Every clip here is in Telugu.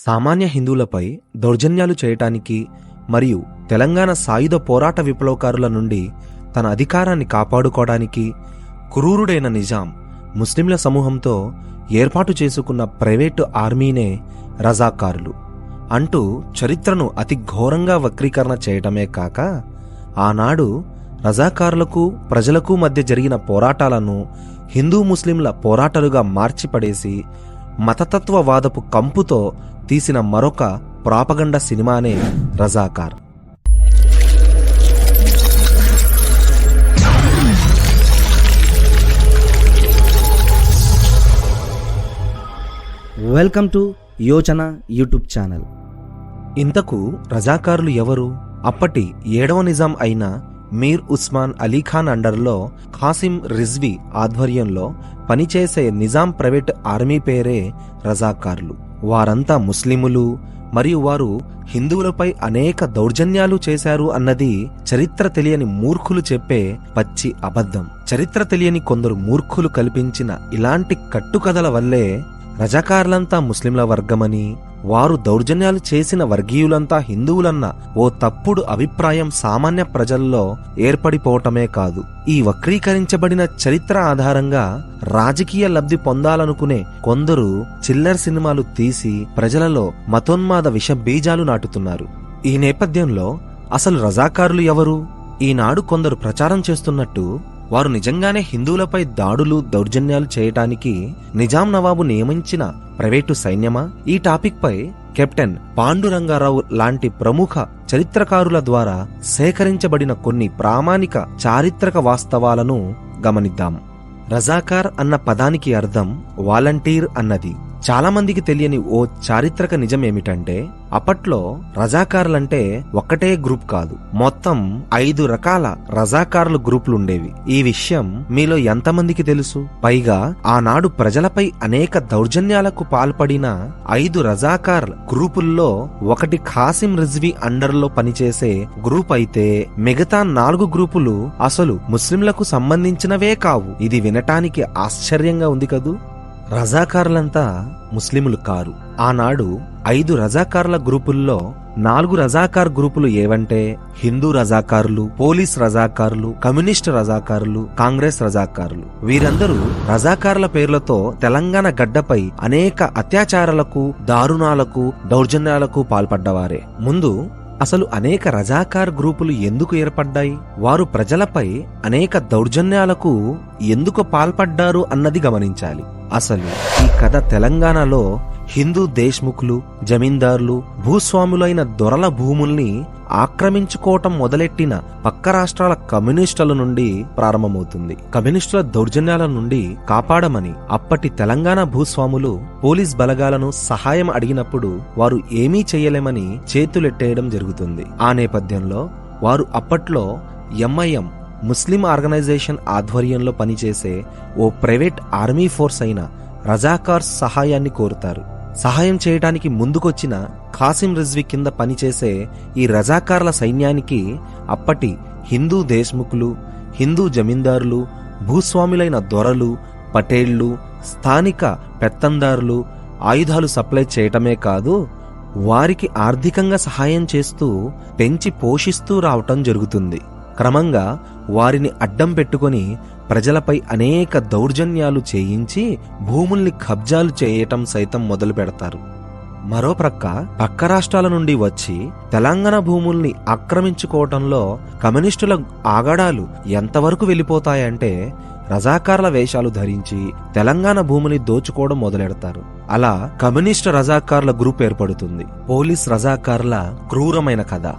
సామాన్య హిందువులపై దౌర్జన్యాలు చేయటానికి మరియు తెలంగాణ సాయుధ పోరాట విప్లవకారుల నుండి తన అధికారాన్ని కాపాడుకోవడానికి క్రూరుడైన నిజాం ముస్లింల సమూహంతో ఏర్పాటు చేసుకున్న ప్రైవేటు ఆర్మీనే రజాకారులు అంటూ చరిత్రను అతి ఘోరంగా వక్రీకరణ చేయటమే కాక ఆనాడు రజాకారులకు ప్రజలకు మధ్య జరిగిన పోరాటాలను హిందూ ముస్లింల పోరాటాలుగా మార్చిపడేసి మతతత్వవాదపు కంపుతో తీసిన మరొక ప్రాపగండ సినిమానే Razakar. Welcome to Yochana YouTube channel. ఇంతకు రజాకారులు ఎవరు? అప్పటి ఏడవ నిజాం అయిన మీర్ ఉస్మాన్ అలీఖాన్ అండర్లో ఖాసిం రిజ్వీ ఆధ్వర్యంలో పనిచేసే నిజాం ప్రైవేట్ ఆర్మీ పేరే రజాకార్లు. వారంతా ముస్లిములు మరియు వారు హిందువులపై అనేక దౌర్జన్యాలు చేశారు అన్నది చరిత్ర తెలియని మూర్ఖులు చెప్పే పచ్చి అబద్ధం. చరిత్ర తెలియని కొందరు మూర్ఖులు కల్పించిన ఇలాంటి కట్టుకథల వల్లే రజాకారులంతా ముస్లింల వర్గమని వారు దౌర్జన్యాలు చేసిన వర్గీయులంతా హిందువులన్న ఓ తప్పుడు అభిప్రాయం సామాన్య ప్రజల్లో ఏర్పడిపోవటమే కాదు. ఈ వక్రీకరించబడిన చరిత్ర ఆధారంగా రాజకీయ లబ్ధి పొందాలనుకునే కొందరు చిల్లర్ సినిమాలు తీసి ప్రజలలో మతోన్మాద విష బీజాలు నాటుతున్నారు. ఈ నేపథ్యంలో అసలు రజాకారులు ఎవరు? ఈనాడు కొందరు ప్రచారం చేస్తున్నట్టు వారు నిజంగానే హిందువులపై దాడులు దౌర్జన్యాలు చేయటానికి నిజాం నవాబు నియమించిన ప్రైవేటు సైన్యమా? ఈ టాపిక్పై కెప్టెన్ పాండురంగారావు లాంటి ప్రముఖ చరిత్రకారుల ద్వారా సేకరించబడిన కొన్ని ప్రామాణిక చారిత్రక వాస్తవాలను గమనిద్దాం. రజాకార్ అన్న పదానికి అర్థం వాలంటీర్ అన్నది. చాలామందికి తెలియని ఓ చారిత్రక నిజం ఏమిటంటే అప్పట్లో రజాకారులంటే ఒక్కటే గ్రూప్ కాదు. మొత్తం ఐదు రకాల రజాకారులు గ్రూపులుండేవి. ఈ విషయం మీలో ఎంతమందికి తెలుసు? పైగా ఆనాడు ప్రజలపై అనేక దౌర్జన్యాలకు పాల్పడిన ఐదు రజాకార్ గ్రూపుల్లో ఒకటి ఖాసిం రిజ్వీ అండర్లో పనిచేసే గ్రూప్ అయితే మిగతా నాలుగు గ్రూపులు అసలు ముస్లింలకు సంబంధించినవే కావు. ఇది వినటానికి ఆశ్చర్యంగా ఉంది కదూ? రజాకారులంతా ముస్లిములు కారు. ఆనాడు ఐదు రజాకారుల గ్రూపుల్లో నాలుగు రజాకార్ గ్రూపులు ఏవంటే హిందూ రజాకారులు పోలీస్ రజాకారులు కమ్యూనిస్ట్ రజాకారులు కాంగ్రెస్ రజాకారులు. వీరందరూ రజాకారుల పేర్లతో తెలంగాణ గడ్డపై అనేక అత్యాచారాలకు దారుణాలకు దౌర్జన్యాలకు పాల్పడ్డవారే. ముందు అసలు అనేక రజాకార్ గ్రూపులు ఎందుకు ఏర్పడ్డాయి? వారు ప్రజలపై అనేక దౌర్జన్యాలకు ఎందుకు పాల్పడ్డారు అన్నది గమనించాలి. అసలు ఈ కథ తెలంగాణలో హిందూ దేశ్ముఖులు జమీందారులు భూస్వాములైన దొరల భూముల్ని ఆక్రమించుకోవటం మొదలెట్టిన పక్క రాష్ట్రాల కమ్యూనిస్టుల నుండి ప్రారంభమవుతుంది. కమ్యూనిస్టుల దౌర్జన్యాల నుండి కాపాడమని అప్పటి తెలంగాణ భూస్వాములు పోలీస్ బలగాలను సహాయం అడిగినప్పుడు వారు ఏమీ చేయలేమని చేతులెట్టేయడం జరుగుతుంది. ఆ నేపథ్యంలో వారు అప్పట్లో ఎంఐఎం ముస్లిం ఆర్గనైజేషన్ ఆధ్వర్యంలో పనిచేసే ఓ ప్రైవేట్ ఆర్మీ ఫోర్స్ అయిన రజాకార్ సహాయాన్ని కోరుతారు. సహాయం చేయడానికి ముందుకొచ్చిన ఖాసిం రిజ్వి కింద పనిచేసే ఈ రజాకార్ల సైన్యానికి అప్పటి హిందూ దేశ్ముఖులు హిందూ జమీందారులు భూస్వాములైన దొరలు పటేళ్ళు స్థానిక పెత్తందారులు ఆయుధాలు సప్లై చేయటమే కాదు వారికి ఆర్థికంగా సహాయం చేస్తూ పెంచి పోషిస్తూ రావటం జరుగుతుంది. క్రమంగా వారిని అడ్డం పెట్టుకొని ప్రజలపై అనేక దౌర్జన్యాలు చేయించి భూముల్ని కబ్జాలు చేయటం సైతం మొదలు పెడతారు. మరో ప్రక్క పక్క రాష్ట్రాల నుండి వచ్చి తెలంగాణ భూముల్ని ఆక్రమించుకోవటంలో కమ్యూనిస్టుల ఆగడాలు ఎంతవరకు వెళ్ళిపోతాయంటే రజాకార్ల వేషాలు ధరించి తెలంగాణ భూమిని దోచుకోవడం మొదలెడతారు. అలా కమ్యూనిస్ట్ రజాకార్ల గ్రూప్ ఏర్పడుతుంది. పోలీస్ రజాకార్ల క్రూరమైన కథ.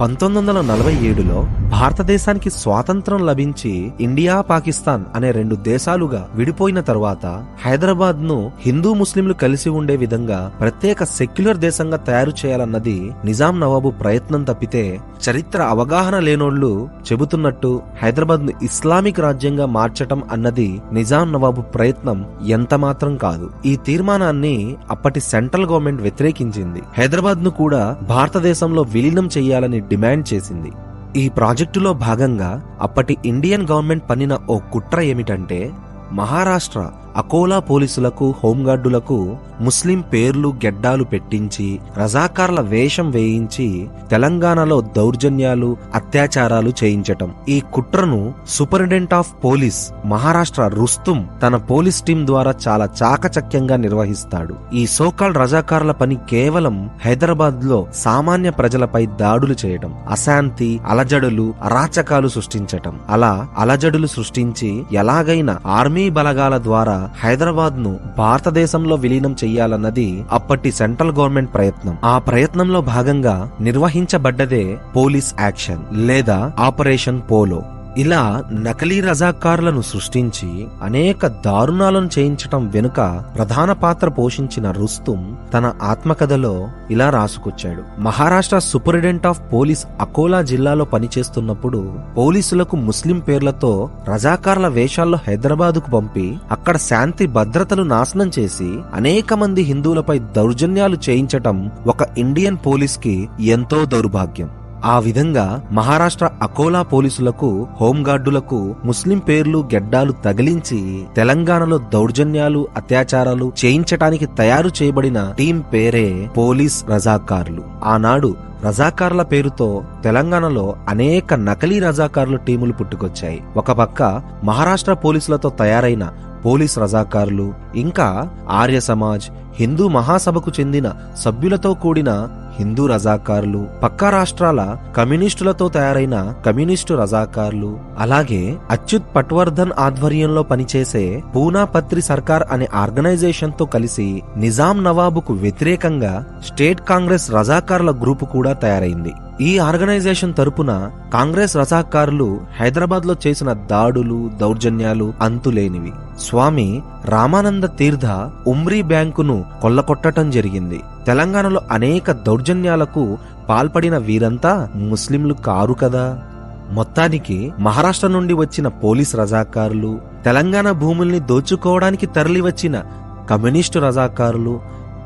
పంతొమ్మిది వందల నలభై ఏడులో భారతదేశానికి స్వాతంత్రం లభించి ఇండియా పాకిస్తాన్ అనే రెండు దేశాలుగా విడిపోయిన తరువాత హైదరాబాద్ను హిందూ ముస్లింలు కలిసి ఉండే విధంగా ప్రత్యేక సెక్యులర్ దేశంగా తయారు చేయాలన్నది నిజాం నవాబు ప్రయత్నం తప్పితే చరిత్ర అవగాహన లేనోళ్ళు చెబుతున్నట్టు హైదరాబాద్ను ఇస్లామిక్ రాజ్యంగా మార్చటం అన్నది నిజాం నవాబు ప్రయత్నం ఎంత మాత్రం కాదు. ఈ తీర్మానాన్ని అప్పటి సెంట్రల్ గవర్నమెంట్ వ్యతిరేకించింది. హైదరాబాద్ను కూడా భారతదేశంలో విలీనం చేయాలని డిమాండ్ చేసింది. ఈ ప్రాజెక్టులో భాగంగా అప్పటి ఇండియన్ గవర్నమెంట్ పన్నిన ఓ కుట్ర ఏమిటంటే మహారాష్ట్ర అకోలా పోలీసులకు హోంగార్డులకు ముస్లిం పేర్లు గెడ్డాలు పెట్టించి రజాకార్ల వేషం వేయించి తెలంగాణలో దౌర్జన్యాలు అత్యాచారాలు చేయించటం. ఈ కుట్రను superintendent of police Maharashtra Rustum తన పోలీస్ టీం ద్వారా చాలా చాకచక్యంగా నిర్వహిస్తాడు. ఈ సోకాల్ రజాకార్ల పని కేవలం హైదరాబాద్లో సామాన్య ప్రజలపై దాడులు చేయటం అశాంతి అలజడులు అరాచకాలు సృష్టించటం. అలా అలజడులు సృష్టించి ఎలాగైనా ఆర్మీ బలగాల ద్వారా హైదరాబాద్ను భారతదేశంలో విలీనం చెయ్యాలన్నది అప్పటి సెంట్రల్ గవర్నమెంట్ ప్రయత్నం. ఆ ప్రయత్నంలో భాగంగా నిర్వహించబడ్డదే పోలీస్ యాక్షన్ లేదా ఆపరేషన్ పోలో. ఇలా నకిలీ రజాకారులను సృష్టించి అనేక దారుణాలను చేయించటం వెనుక ప్రధాన పాత్ర పోషించిన రుస్తుం తన ఆత్మకథలో ఇలా రాసుకొచ్చాడు. Maharashtra superintendent of police Akola జిల్లాలో పనిచేస్తున్నప్పుడు పోలీసులకు ముస్లిం పేర్లతో రజాకార్ల వేషాల్లో హైదరాబాదుకు పంపి అక్కడ శాంతి భద్రతలు నాశనం చేసి అనేక మంది హిందువులపై దౌర్జన్యాలు చేయించటం ఒక ఇండియన్ పోలీస్కి ఎంతో దౌర్భాగ్యం. ఆ విధంగా మహారాష్ట్ర అకోలా పోలీసులకు హోంగార్డులకు ముస్లిం పేర్లు గెడ్డాలు తగిలించి తెలంగాణలో దౌర్జన్యాలు అత్యాచారాలు చేయించటానికి తయారు చేయబడిన టీం పేరే పోలీస్ రజాకార్లు. ఆనాడు రజాకార్ల పేరుతో తెలంగాణలో అనేక నకిలీ రజాకార్లు టీములు పుట్టుకొచ్చాయి. ఒక పక్క మహారాష్ట్ర పోలీసులతో తయారైన పోలీస్ రజాకారులు ఇంకా ఆర్య సమాజ్ హిందూ మహాసభకు చెందిన సభ్యులతో కూడిన హిందూ రజాకారులు పక్కా రాష్ట్రాల కమ్యూనిస్టులతో తయారైన కమ్యూనిస్టు రజాకారులు అలాగే అచ్యుత్ పట్వర్ధన్ ఆధ్వర్యంలో పనిచేసే పూనా పత్రి సర్కార్ అనే ఆర్గనైజేషన్తో కలిసి నిజాం నవాబుకు వ్యతిరేకంగా స్టేట్ కాంగ్రెస్ రజాకారుల గ్రూపు కూడా తయారైంది. ఈ ఆర్గనైజేషన్ తరపున కాంగ్రెస్ రజాకారులు హైదరాబాద్లో చేసిన దాడులు దౌర్జన్యాలు అంతులేనివి. స్వామి రామానంద తీర్థ ఉమ్రీ బ్యాంకును కొల్లకొట్టటం జరిగింది. తెలంగాణలో అనేక దౌర్జన్యాలకు పాల్పడిన వీరంతా ముస్లింలు కారు కదా? మొత్తానికి మహారాష్ట్ర నుండి వచ్చిన పోలీస్ రజాకారులు తెలంగాణ భూముల్ని దోచుకోవడానికి తరలివచ్చిన కమ్యూనిస్టు రజాకారులు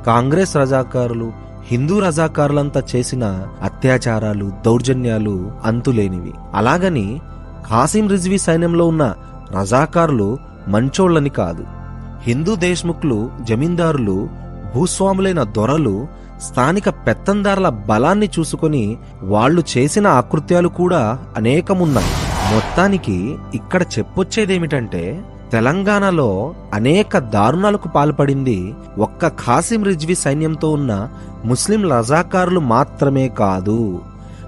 కాంగ్రెస్ రజాకారులు హిందూ రజాకారులంతా చేసిన అత్యాచారాలు దౌర్జన్యాలు అంతులేనివి. అలాగని ఖాసిం రిజ్వీ సైన్యంలో ఉన్న రజాకారులు మంచోళ్ళని కాదు. హిందూ దేశ్ముఖ్లు జమీందారులు భూస్వాములైన దొరలు స్థానిక పెత్తందారుల బలాన్ని చూసుకొని వాళ్ళు చేసిన ఆకృత్యాలు కూడా అనేకమున్నాయి మొత్తానికి ఇక్కడ చెప్పొచ్చేదేమిటంటే తెలంగాణలో అనేక దారుణాలకు పాల్పడింది ఒక్క ఖాసిం రిజ్వీ సైన్యంతో ఉన్న ముస్లిం రజాకారులు మాత్రమే కాదు.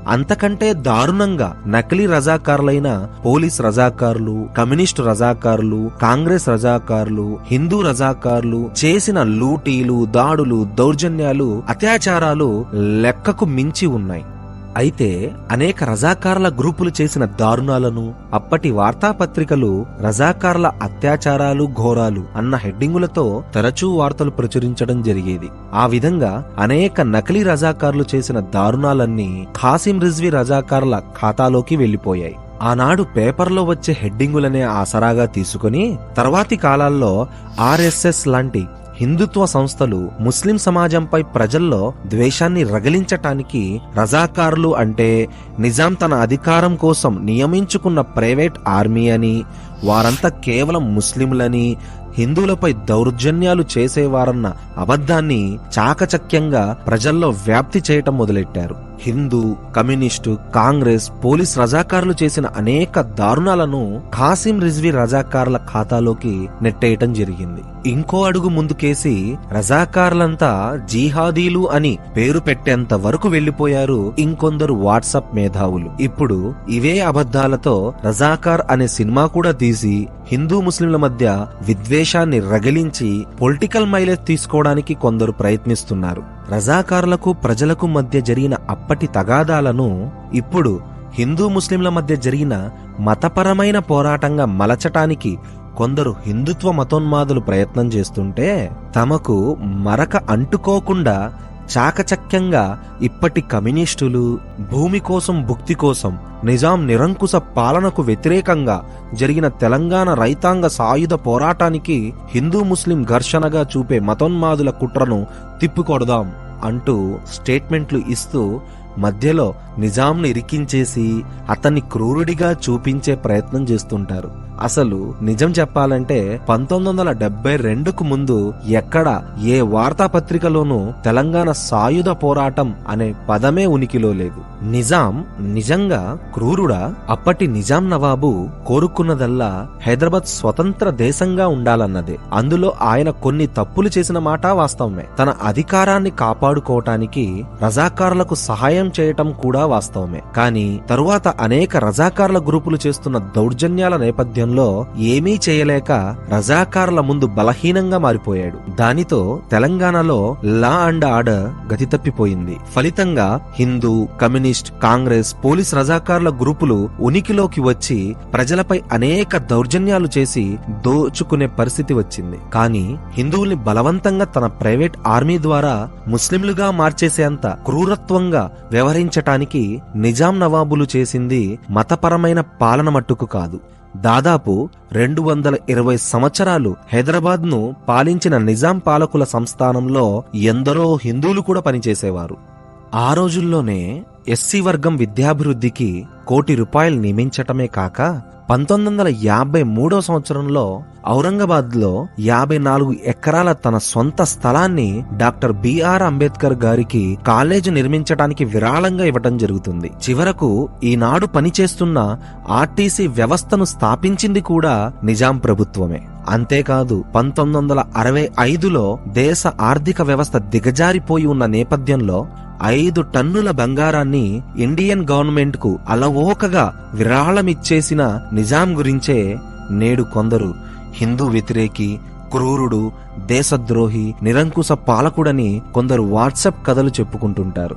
అంతకంటే దారుణంగా నకిలీ రజాకారులైన పోలీస్ రజాకారులు కమ్యూనిస్టు రజాకారులు కాంగ్రెస్ రజాకారులు హిందూ రజాకారులు చేసిన లూటీలు దాడులు దౌర్జన్యాలు అత్యాచారాలు లెక్కకు మించి ఉన్నాయి. అయితే అనేక రజాకారుల గ్రూపులు చేసిన దారుణాలను అప్పటి వార్తాపత్రికలు రజాకారుల అత్యాచారాలు ఘోరాలు అన్న హెడ్డింగులతో తరచూ వార్తలు ప్రచురించడం జరిగేది. ఆ విధంగా అనేక నకిలీ రజాకారులు చేసిన దారుణాలన్నీ ఖాసిం రిజ్వీ రజాకారుల ఖాతాలోకి వెళ్ళిపోయాయి ఆనాడు పేపర్లో వచ్చే హెడ్డింగులనే ఆసరాగా తీసుకుని తర్వాతి కాలాల్లో ఆర్ఎస్ఎస్ లాంటి హిందుత్వ సంస్థలు ముస్లిం సమాజంపై ప్రజల్లో ద్వేషాన్ని రగిలించటానికి రజాకారులు అంటే నిజాం తన అధికారం కోసం నియమించుకున్న ప్రైవేట్ ఆర్మీ అని వారంతా కేవలం ముస్లింలని హిందువులపై దౌర్జన్యాలు చేసేవారన్న అబద్ధాన్ని చాకచక్యంగా ప్రజల్లో వ్యాప్తి చేయటం మొదలెట్టారు. హిందూ కమ్యూనిస్టు కాంగ్రెస్ పోలీస్ రజాకారులు చేసిన అనేక దారుణాలను ఖాసిం రిజ్వీ రజాకారుల ఖాతాలోకి నెట్టేయటం జరిగింది. ఇంకో అడుగు ముందుకేసి రజాకారులంతా జీహాదీలు అని పేరు పెట్టేంత వరకు వెళ్ళిపోయారు ఇంకొందరు వాట్సాప్ మేధావులు. ఇప్పుడు ఇవే అబద్ధాలతో రజాకార్ అనే సినిమా కూడా తీసి హిందూ ముస్లింల మధ్య విద్వేషాన్ని రగిలించి పొలిటికల్ మైలేజ్ తీసుకోవడానికి కొందరు ప్రయత్నిస్తున్నారు. రజాకారులకు ప్రజలకు మధ్య జరిగిన అప్పటి తగాదాలను ఇప్పుడు హిందూ ముస్లింల మధ్య జరిగిన మతపరమైన పోరాటంగా మలచటానికి కొందరు హిందుత్వ మతోన్మాదులు ప్రయత్నం చేస్తుంటే తమకు మరక అంటుకోకుండా చాకచక్యంగా ఇప్పటి కమ్యూనిస్టులు భూమి కోసం భుక్తి కోసం నిజాం నిరంకుశ పాలనకు వ్యతిరేకంగా జరిగిన తెలంగాణ రైతాంగ సాయుధ పోరాటానికి హిందూ ముస్లిం ఘర్షణగా చూపే మతోన్మాదుల కుట్రను తిప్పికొడదాం అంటూ స్టేట్మెంట్లు ఇస్తూ మధ్యలో నిజాంను ఇరికించేసి అతన్ని క్రూరుడిగా చూపించే ప్రయత్నం చేస్తుంటారు. అసలు నిజం చెప్పాలంటే పంతొమ్మిది వందల డెబ్బై రెండుకు ముందు ఎక్కడ ఏ వార్తాపత్రికలోనూ తెలంగాణ సాయుధ పోరాటం అనే పదమే ఉనికిలో లేదు. నిజాం నిజంగా క్రూరుడా? అప్పటి నిజాం నవాబు కోరుకున్నదల్లా హైదరాబాద్ స్వతంత్ర దేశంగా ఉండాలన్నదే. అందులో ఆయన కొన్ని తప్పులు చేసిన మాట వాస్తవమే. తన అధికారాన్ని కాపాడుకోవటానికి రజాకారులకు సహాయం చేయటం కూడా వాస్తవమే. కానీ తరువాత అనేక రజాకార్ల గ్రూపులు చేస్తున్న దౌర్జన్యాల నేపథ్యంలో ఏమీ చేయలేక రజాకారుల ముందు బలహీనంగా మారిపోయాడు. దానితో తెలంగాణలో లా అండ్ ఆర్డర్ గతి తప్పిపోయింది. ఫలితంగా హిందూ కమ్యూనిస్ట్ కాంగ్రెస్ పోలీస్ రజాకారుల గ్రూపులు ఉనికిలోకి వచ్చి ప్రజలపై అనేక దౌర్జన్యాలు చేసి దోచుకునే పరిస్థితి వచ్చింది. కానీ హిందువుల్ని బలవంతంగా తన ప్రైవేట్ ఆర్మీ ద్వారా ముస్లింలుగా మార్చేసేంత క్రూరత్వంగా వ్యవహరించటానికి నిజాం నవాబులు చేసింది మతపరమైన పాలన మట్టుకు కాదు. దాదాపు రెండు వందల ఇరవై సంవత్సరాలు హైదరాబాద్ను పాలించిన నిజాం పాలకుల సంస్థానంలో ఎందరో హిందువులు కూడా పనిచేసేవారు. ఆ రోజుల్లోనే ఎస్సీ వర్గం విద్యాభివృద్ధికి కోటి రూపాయలు నియమించటమే కాక పంతొమ్మిది వందల యాభై మూడో సంవత్సరంలో ఔరంగాబాద్లో యాభై నాలుగు ఎకరాల తన సొంత స్థలాన్ని డాక్టర్ బిఆర్ అంబేద్కర్ గారికి కాలేజీ నిర్మించడానికి విరాళంగా ఇవ్వటం జరుగుతుంది. చివరకు ఈనాడు పనిచేస్తున్న ఆర్టీసీ వ్యవస్థను స్థాపించింది కూడా నిజాం ప్రభుత్వమే. అంతేకాదు పంతొమ్మిది వందల అరవై ఐదులో దేశ ఆర్థిక వ్యవస్థ దిగజారిపోయి ఉన్న నేపథ్యంలో ఐదు టన్నుల బంగారాన్ని ఇండియన్ గవర్నమెంట్కు అలవోకగా విరాళమిచ్చేసిన నిజాం గురించే నేడు కొందరు హిందూ వ్యతిరేకి క్రూరుడు దేశద్రోహి నిరంకుశ పాలకుడని కొందరు వాట్సాప్ కథలు చెప్పుకుంటుంటారు.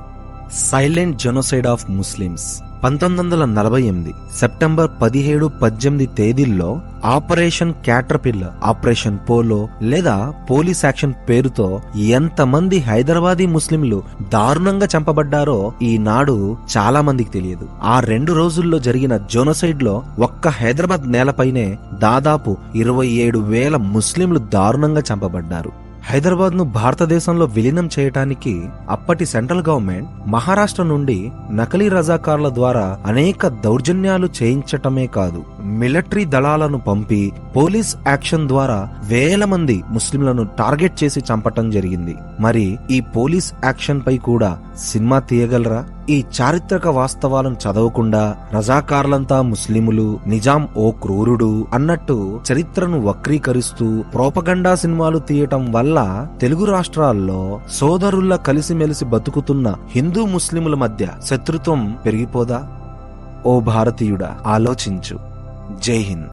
సైలెంట్ జెనోసైడ్ ఆఫ్ ముస్లిమ్స్ పంతొమ్మిది వందల నలభై ఎనిమిది సెప్టెంబర్ పదిహేడు పద్దెనిమిది తేదీల్లో ఆపరేషన్ క్యాటర్పిల్ ఆపరేషన్ పోలో లేదా పోలీస్ యాక్షన్ పేరుతో ఎంతమంది హైదరాబాదీ ముస్లింలు దారుణంగా చంపబడ్డారో ఈనాడు చాలా మందికి తెలియదు. ఆ రెండు రోజుల్లో జరిగిన జోనసైడ్లో ఒక్క హైదరాబాద్ నేలపైనే దాదాపు ఇరవై ఏడు వేల ముస్లింలు దారుణంగా చంపబడ్డారు. హైదరాబాద్ను భారతదేశంలో విలీనం చేయటానికి అప్పటి సెంట్రల్ గవర్నమెంట్ మహారాష్ట్ర నుండి నకలీ రజాకార్ల ద్వారా అనేక దౌర్జన్యాలు చేయించటమే కాదు మిలిటరీ దళాలను పంపి పోలీస్ యాక్షన్ ద్వారా వేల మంది ముస్లింలను టార్గెట్ చేసి చంపటం జరిగింది. మరి ఈ పోలీస్ యాక్షన్ పై కూడా సినిమా తీయగలరా? ఈ చారిత్రక వాస్తవాలను చదవకుండా రజాకార్లంతా ముస్లిములు నిజాం ఓ క్రూరుడు అన్నట్టు చరిత్రను వక్రీకరిస్తూ ప్రోపగండా సినిమాలు తీయటం వల్ల తెలుగు రాష్ట్రాల్లో సోదరుల్లా కలిసిమెలిసి బతుకుతున్న హిందూ ముస్లిముల మధ్య శత్రుత్వం పెరిగిపోదా? ఓ భారతీయుడా ఆలోచించు. జై హింద్.